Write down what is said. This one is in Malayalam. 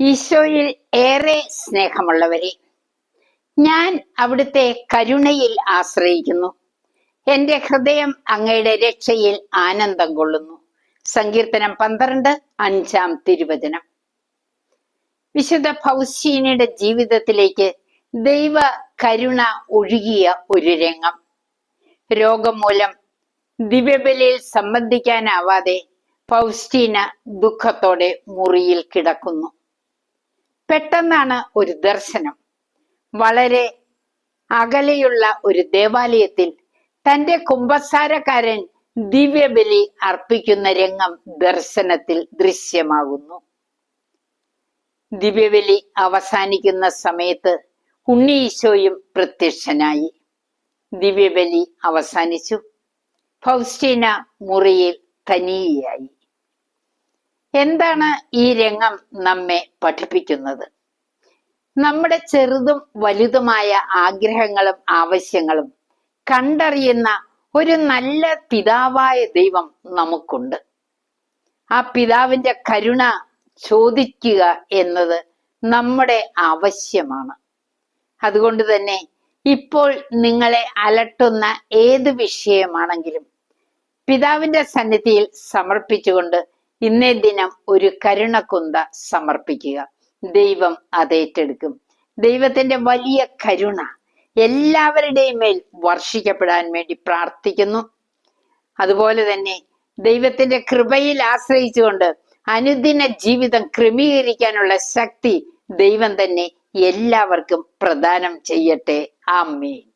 ഈശോയിൽ ഏറെ സ്നേഹമുള്ളവരെ ഞാൻ അവിടുത്തെ കരുണയിൽ ആശ്രയിക്കുന്നു. എന്റെ ഹൃദയം അങ്ങയുടെ രക്ഷയിൽ ആനന്ദം കൊള്ളുന്നു. സങ്കീർത്തനം പന്ത്രണ്ട് അഞ്ചാം തിരുവചനം. വിശുദ്ധ ഫൗസ്റ്റീനയുടെ ജീവിതത്തിലേക്ക് ദൈവ കരുണ ഒഴുകിയ ഒരു രംഗം. രോഗം മൂലം ദിവ്യബലിയിൽ സംബന്ധിക്കാനാവാതെ ഫൗസ്റ്റീന ദുഃഖത്തോടെ മുറിയിൽ കിടക്കുന്നു. പെട്ടെന്നാണ് ഒരു ദർശനം. വളരെ അകലെയുള്ള ഒരു ദേവാലയത്തിൽ തന്റെ കുമ്പസാരക്കാരൻ ദിവ്യബലി അർപ്പിക്കുന്ന രംഗം ദർശനത്തിൽ ദൃശ്യമാകുന്നു. ദിവ്യബലി അവസാനിക്കുന്ന സമയത്ത് ഉണ്ണി ഈശോയും പ്രത്യക്ഷനായി. ദിവ്യബലി അവസാനിച്ചു. ഫൗസ്റ്റീന മുറിയിൽ തനിയായി എന്താണ് ഈ രംഗം നമ്മെ പഠിപ്പിക്കുന്നത്? നമ്മുടെ ചെറുതും വലുതുമായ ആഗ്രഹങ്ങളും ആവശ്യങ്ങളും കണ്ടറിയുന്ന ഒരു നല്ല പിതാവായ ദൈവം നമുക്കുണ്ട്. ആ പിതാവിന്റെ കരുണ ചോദിക്കുക എന്നത് നമ്മുടെ ആവശ്യമാണ്. അതുകൊണ്ട് തന്നെ ഇപ്പോൾ നിങ്ങളെ അലട്ടുന്ന ഏത് വിഷയമാണെങ്കിലും പിതാവിന്റെ സന്നിധിയിൽ സമർപ്പിച്ചുകൊണ്ട് ഇന്നേ ദിനം ഒരു കരുണക്കുന്ത സമർപ്പിക്കുക. ദൈവം അതേറ്റെടുക്കും. ദൈവത്തിന്റെ വലിയ കരുണ എല്ലാവരുടെയും മേൽ വർഷിക്കപ്പെടാൻ വേണ്ടി പ്രാർത്ഥിക്കുന്നു. അതുപോലെ തന്നെ ദൈവത്തിന്റെ കൃപയിൽ ആശ്രയിച്ചുകൊണ്ട് അനുദിന ജീവിതം ക്രമീകരിക്കാനുള്ള ശക്തി ദൈവം തന്നെ എല്ലാവർക്കും പ്രദാനം ചെയ്യട്ടെ. ആമേൻ.